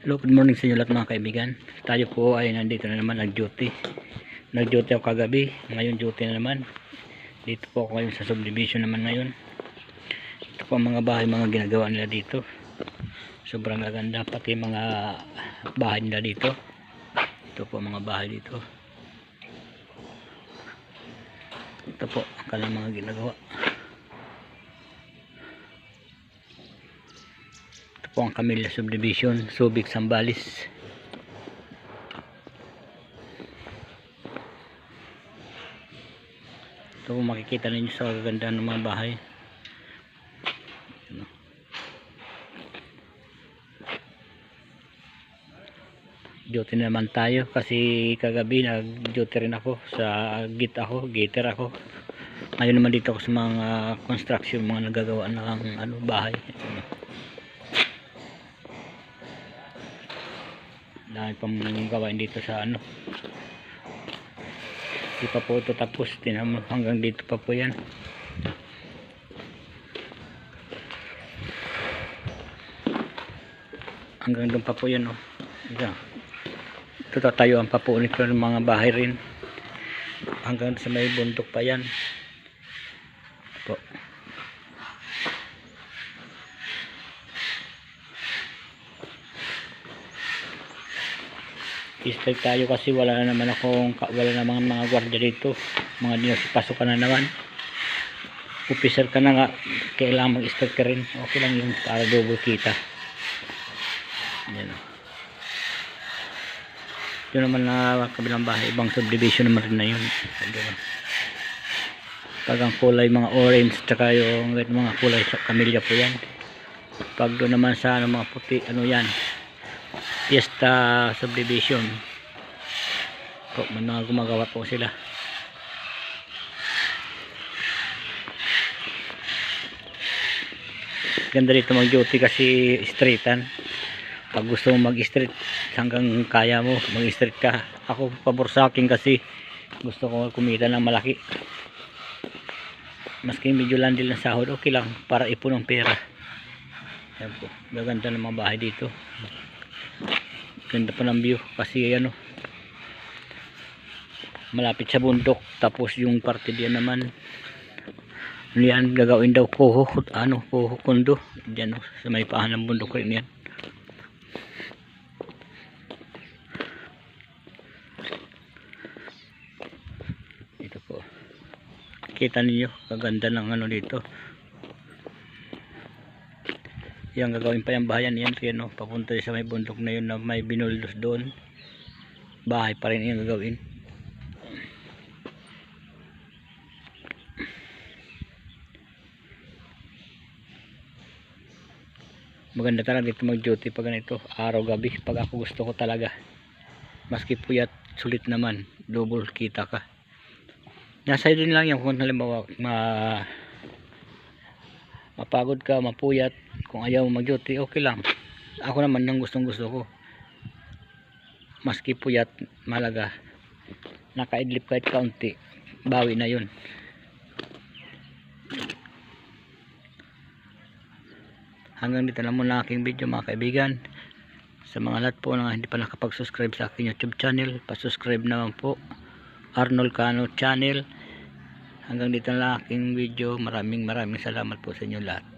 Hello, good morning sa inyo lahat mga kaibigan. Tayo po ay nandito na naman nag-duty. Nag-duty ako kagabi. Ngayon duty na naman. Dito po ako ngayon sa subdivision naman ngayon. Ito po ang mga bahay mga ginagawa nila dito. Sobrang gaganda pati mga bahay nila dito. Ito po ang mga bahay dito. Ito po ang mga ginagawa. Po ang Camilla Subdivision, Subic, Sambales. Ito po makikita ninyo sa kaganda ng mga bahay. Ano. Duty na naman tayo kasi kagabi nag-duty rin ako sa git ako, gator ako. Ngayon naman dito ako sa mga construction, mga nagagawa ng ano, bahay. Dahil pang gawain dito sa ano. Di pa po ito tapos. Tinamo hanggang dito pa po yan. Hanggang doon pa po yan oh. Ito. ito tatayuan pa po nito ng mga bahay rin. Hanggang sa may bundok pa yan. Po District tayo kasi wala na naman akong wala namang mga gwardiya dito. Mga dinasipasok ka na naman. Officer ka na nga kailangan mag-start ka rin. Okay lang yung para double kita. Yan o. Yun naman na kabilang bahay ibang subdivision naman rin na yun. Ganun. pag ang kulay mga orange tsaka yung mga kulay sa kamilya po yan. Pag doon naman sa ano, mga puti ano yan Fiesta Subdivision po, mga gumagawa po sila. Ganda dito mag duty kasi streetan. Pag gusto mo mag street hanggang kaya mo mag street ka. Ako pabor sa akin kasi gusto ko kumita ng malaki. Maski medyo landil ng sahod okay lang para ipon ng pera. Yan po gaganda ng mga bahay dito ganda pa ng view kasi ano malapit sa bundok. Tapos yung parte diyan naman ano yan gagawin daw kuho ano kuho kundo. Diyan oh, sa may pahan ng bundok rin yan. Ito po. Kita niyo kaganda ng ano dito yan gagawin pa yung bahayan yan kaya no papunta sa may bundok na yun na may binuldos doon. Bahay pa rin yung gagawin. Maganda talaga dito mag duty pag ganito. Araw gabi pag ako gusto ko talaga. Maski puyat sulit naman. Double kita ka. Nasa din lang yan kung halimbawa ma mapagod ka mapuyat kung ayaw mag duty okay lang. Ako naman nang gustong gusto ko. Maski puyat malaga nakaidlip kahit kaunti bawi na yun. Hanggang dito lang muna aking video mga kaibigan. Sa mga lahat po na hindi pa nakapag-subscribe sa aking youtube channel pa-subscribe naman po. Arnold Cano channel. Hanggang dito lang aking video. Maraming maraming salamat po sa inyo lahat